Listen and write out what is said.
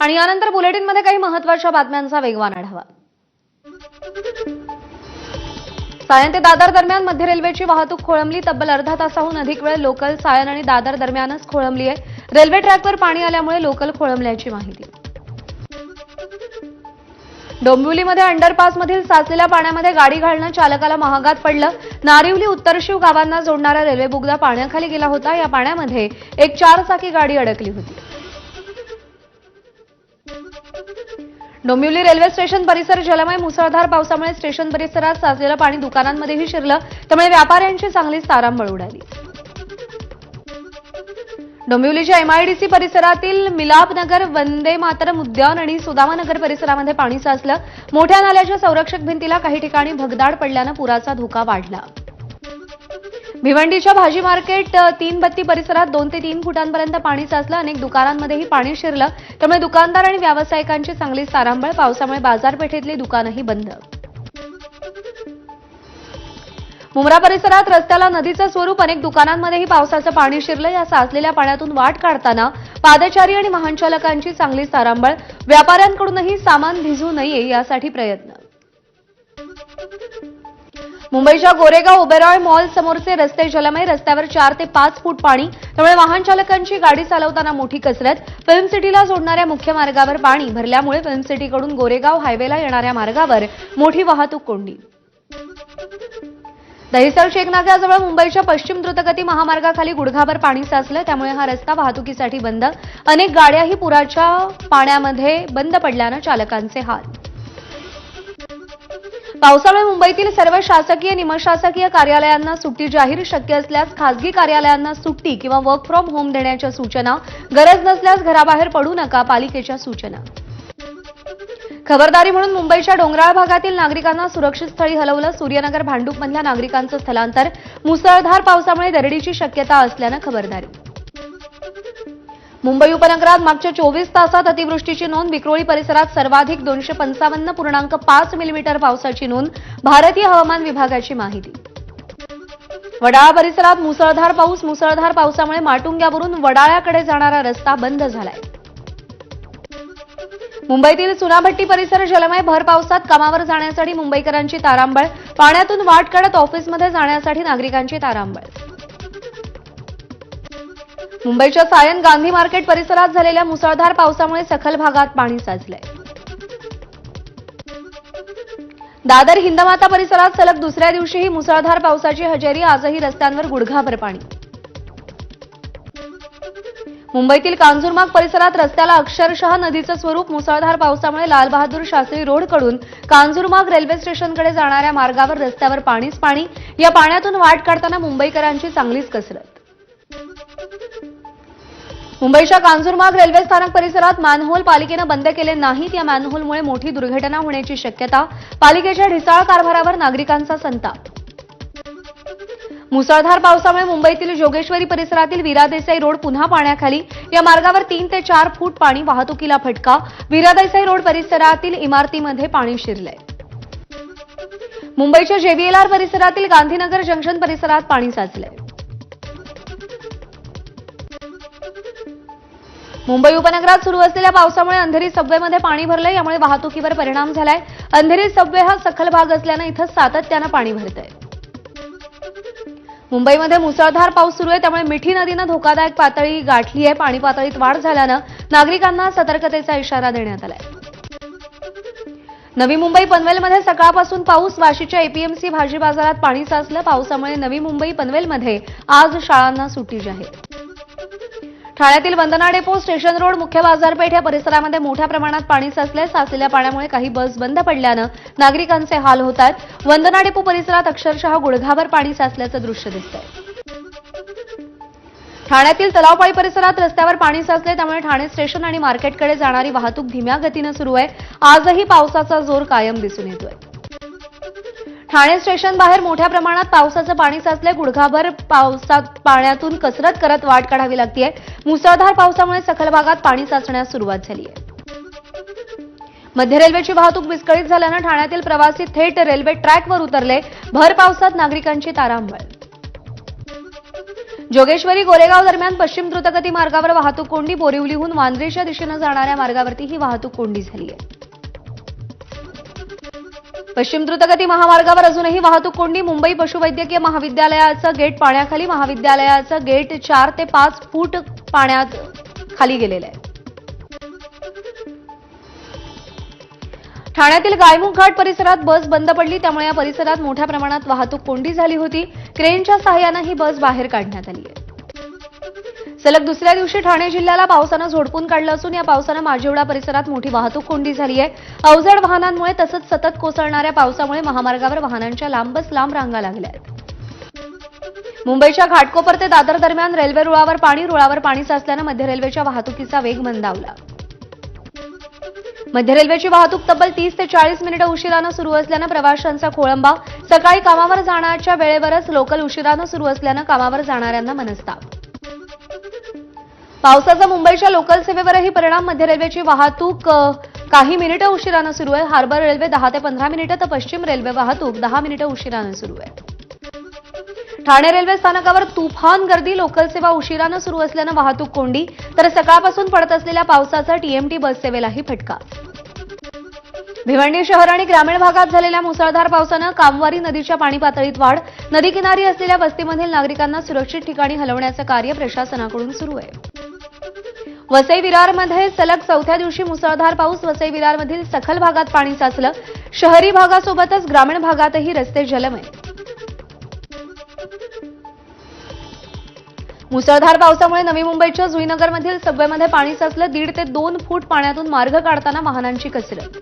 आणि यानंतर बुलेटिनमध्ये काही महत्त्वाच्या बातम्यांचा वेगवान आढावा. सायन ते दादर दरम्यान मध्य रेल्वेची वाहतूक खोळंबली. तब्बल अर्धा तासाहून अधिक वेळ लोकल सायन आणि दादर दरम्यानच खोळंबली आहे. रेल्वे ट्रॅकवर पाणी आल्यामुळे लोकल खोळंबल्याची माहिती. डोंबिवलीमध्ये अंडरपासमधील साचलेल्या पाण्यामध्ये गाडी घालणं चालकाला महागात पडलं. नारिवली उत्तरशिव गावांना जोडणारा रेल्वे बोगदा पाण्याखाली गेला होता. या पाण्यामध्ये एक चारचाकी गाडी अडकली होती. डोंबिवली रेल्वे स्टेशन परिसर जलमय मुसळधार पावसामुळे स्टेशन परिसरात साचलेलं पाणी दुकानांमध्येही शिरलं त्यामुळे व्यापाऱ्यांची चांगलीच तारांबळ उडाली. डोंबिवलीच्या एमआयडीसी परिसरातील मिलापनगर वंदे मातरम उद्यान आणि सुदामानगर परिसरामध्ये पाणी साचलं. मोठ्या नाल्याच्या संरक्षक भिंतीला काही ठिकाणी भगदाड पडल्यानं पुराचा धोका वाढला. भिवंडीच्या भाजी मार्केट तीन बत्ती परिसरात दोन ते तीन फुटांपर्यंत पाणी साचलं अनेक दुकानांमध्येही पाणी शिरलं. त्यामुळे दुकानदार आणि व्यावसायिकांची चांगली सारांबळ पावसामुळे बाजारपेठेतली दुकानंही बंद. मुंब्रा परिसरात रस्त्याला नदीचं स्वरूप अनेक दुकानांमध्येही पावसाचं पाणी शिरलं. या साचलेल्या पाण्यातून वाट काढताना पादचारी आणि वाहनचालकांची चांगली सारांबळ. व्यापाऱ्यांकडूनही सामान भिजू नये यासाठी प्रयत्न. मुंबईच्या गोरेगाव ओबेरॉय मॉल समोरचे रस्ते जलमय रस्त्यावर चार ते पाच फूट पाणी त्यामुळे वाहन चालकांची गाडी चालवताना मोठी कसरत. फिल्म सिटीला जोडणाऱ्या मुख्य मार्गावर पाणी भरल्यामुळे फिल्म सिटीकडून गोरेगाव हायवेला येणाऱ्या मार्गावर मोठी वाहतूक कोंडी. दहिसर शेखनाक्याजवळ मुंबईच्या पश्चिम द्रुतगती महामार्गाखाली गुडघाभर पाणी साचलं त्यामुळे हा रस्ता वाहतुकीसाठी बंद. अनेक गाड्याही पुराच्या पाण्यामध्ये बंद पडल्यानं चालकांचे हाल. पावसामुळे मुंबईतील सर्व शासकीय निमशासकीय कार्यालयांना सुट्टी जाहीर शक्य असल्यास खासगी कार्यालयांना सुट्टी किंवा वर्क फ्रॉम होम देण्याच्या सूचना गरज नसल्यास घराबाहेर पडू नका पालिकेच्या सूचना. खबरदारी म्हणून मुंबईच्या डोंगराळ भागातील नागरिकांना सुरक्षित स्थळी हलवलं सूर्यनगर भांडूपमधल्या नागरिकांचं स्थलांतर. मुसळधार पावसामुळे दरडीची शक्यता असल्यानं खबरदारी. मुंबई उपनगरात मागच्या चोवीस तासात अतिवृष्टीची नोंद विक्रोळी परिसरात सर्वाधिक दोनशे पंचावन्न पूर्णांक पाच मिलीमीटर पावसाची नोंद भारतीय हवामान विभागाची माहिती. वडाळा परिसरात मुसळधार पाऊस मुसळधार पावसामुळे माटुंग्यावरून वडाळ्याकडे जाणारा रस्ता बंद झालाय. मुंबईतील चुनाभट्टी परिसर जलमय भर पावसात कामावर जाण्यासाठी मुंबईकरांची तारांबळ पाण्यातून वाट काढत ऑफिसमध्ये जाण्यासाठी नागरिकांची तारांबळ. मुंबईच्या सायन गांधी मार्केट परिसरात झालेल्या मुसळधार पावसामुळे सखल भागात पाणी साचलंय. दादर हिंदमाता परिसरात सलग दुसऱ्या दिवशीही मुसळधार पावसाची हजेरी आजही रस्त्यांवर गुडघाभर पाणी. मुंबईतील कांजूरमाग परिसरात रस्त्याला अक्षरशः नदीचं स्वरूप मुसळधार पावसामुळे लालबहादूर शास्त्री रोडकडून कांजुरमाग रेल्वे स्टेशनकडे जाणाऱ्या मार्गावर रस्त्यावर पाणीच पाणी. या पाण्यातून वाट काढताना मुंबईकरांची चांगलीच कसरत. मुंबईच्या कांजूरमार्ग रेल्वे स्थानक परिसरात मॅनहोल पालिकेनं बंद केले नाहीत. या मॅनहोलमुळे मोठी दुर्घटना होण्याची शक्यता पालिकेच्या ढिसाळ कारभारावर नागरिकांचा संताप. मुसळधार पावसामुळे मुंबईतील जोगेश्वरी परिसरातील वीरा देसाई रोड पुन्हा पाण्याखाली. या मार्गावर तीन ते चार फूट पाणी वाहतुकीला फटका. वीरा देसाई रोड परिसरातील इमारतीमध्ये पाणी शिरलंय. मुंबईच्या जेव्हीएलआर परिसरातील गांधीनगर जंक्शन परिसरात पाणी साचलंय. मुंबई उपनगरात सुरू असलेल्या पावसामुळे अंधेरी सबवेमध्ये पाणी भरलंय यामुळे वाहतुकीवर परिणाम झालाय. अंधेरी सबवे हा सखल भाग असल्यानं इथं सातत्यानं पाणी भरतंय. मुंबईमध्ये मुसळधार पाऊस सुरू आहे त्यामुळे मिठी नदीनं धोकादायक पातळी गाठली आहे. पाणी पातळीत वाढ झाल्यानं नागरिकांना सतर्कतेचा इशारा देण्यात आलाय. नवी मुंबई पनवेलमध्ये सकाळपासून पाऊस वाशीच्या एपीएमसी भाजी बाजारात पाणी साचलं. पावसामुळे नवी मुंबई पनवेलमध्ये आज शाळांना सुट्टी जाहीर ठाण्यातील वंदना डेपो स्टेशन रोड मुख्य बाजारपेठ या परिसरामध्ये मोठ्या प्रमाणात पाणी साचले साचलेल्या पाण्यामुळे काही बस बंद पडल्यानं नागरिकांचे हाल होत आहेत. वंदना डेपो परिसरात अक्षरशः गुडघाभर पाणी साचल्याचं दृश्य दिसतंय. ठाण्यातील तलावपाळी परिसरात रस्त्यावर पाणी साचले त्यामुळे ठाणे स्टेशन आणि मार्केटकडे जाणारी वाहतूक धीम्या गतीनं सुरू आहे. आजही पावसाचा जोर कायम दिसून येतोय. ठाणे स्टेशन बाहेर मोठ्या प्रमाणात पावसाचं पाणी साचलंय. गुडघाभर पावसात पाण्यातून कसरत करत वाट काढावी लागतीये. मुसळधार पावसामुळे सखल भागात पाणी साचण्यास सुरुवात झाली आहे मध्य रेल्वेची वाहतूक विस्कळीत झाल्यानं ठाण्यातील प्रवासी थेट रेल्वे ट्रॅकवर उतरले. भर पावसात नागरिकांची तारांबळ. जोगेश्वरी गोरेगाव दरम्यान पश्चिम द्रुतगती मार्गावर वाहतूक कोंडी बोरिवलीहून वांद्रेच्या दिशेनं जाणाऱ्या मार्गावरती ही वाहतूक कोंडी झाली आहे पश्चिम द्रुतगती महामार्गावर अजूनही वाहतूक कोंडी. मुंबई पशुवैद्यकीय महाविद्यालयाचं गेट पाण्याखाली महाविद्यालयाचं गेट चार ते पाच फूट पाण्यात खाली गेलेलं आहे. ठाण्यातील गायमुख घाट परिसरात बस बंद पडली त्यामुळे या परिसरात मोठ्या प्रमाणात वाहतूक कोंडी झाली होती. क्रेनच्या सहाय्यानं ही बस बाहेर काढण्यात आली आहे. सलग दुसऱ्या दिवशी ठाणे जिल्ह्याला पावसानं झोडपून काढलं असून या पावसानं माझेवडा परिसरात मोठी वाहतूक कोंडी झाली आहे. अवजड वाहनांमुळे तसंच सतत कोसळणाऱ्या पावसामुळे महामार्गावर वाहनांच्या लांबच लांब रांगा लागल्या आहेत. मुंबईच्या घाटकोपर ते दादर दरम्यान रेल्वे रुळावर पाणी रुळावर पाणी साचल्यानं मध्य रेल्वेच्या वाहतुकीचा वेग मंदावला. मध्य रेल्वेची वाहतूक तब्बल तीस ते चाळीस मिनिटं उशिरानं सुरू असल्यानं प्रवाशांचा खोळंबा सकाळी कामावर जाण्याच्या वेळेवरच लोकल उशिरानं सुरू असल्यानं कामावर जाणाऱ्यांना मनस्ताप. पावसाचा मुंबईच्या लोकल सेवेवरही परिणाम. मध्य रेल्वेची वाहतूक काही मिनिटं उशिरानं सुरू आहे. हार्बर रेल्वे दहा ते पंधरा मिनिटं तर पश्चिम रेल्वे वाहतूक दहा मिनिटं उशिरानं सुरू आहे. ठाणे रेल्वे स्थानकावर तुफान गर्दी. लोकल सेवा उशिरानं सुरू असल्यानं वाहतूक कोंडी. तर सकाळपासून पडत असलेल्या पावसाचा टीएमटी बस सेवेलाही फटका. भिवंडी शहर आणि ग्रामीण भागात झालेल्या मुसळधार पावसानं कामवारी नदीच्या पाणी पातळीत वाढ. नदीकिनारी असलेल्या वस्तीमधील नागरिकांना सुरक्षित ठिकाणी हलवण्याचं कार्य प्रशासनाकडून सुरू आहे. वसई विरारमध्ये सलग चौथ्या दिवशी मुसळधार पाऊस. वसई विरारमधील सखल भागात पाणी साचलं. शहरी भागासोबतच ग्रामीण भागातही रस्ते जलमय. मुसळधार पावसामुळे नवी मुंबईच्या जुईनगरमधील सबवेमध्ये पाणी साचलं. दीड ते दोन फूट पाण्यातून मार्ग काढताना वाहनांची कसरत.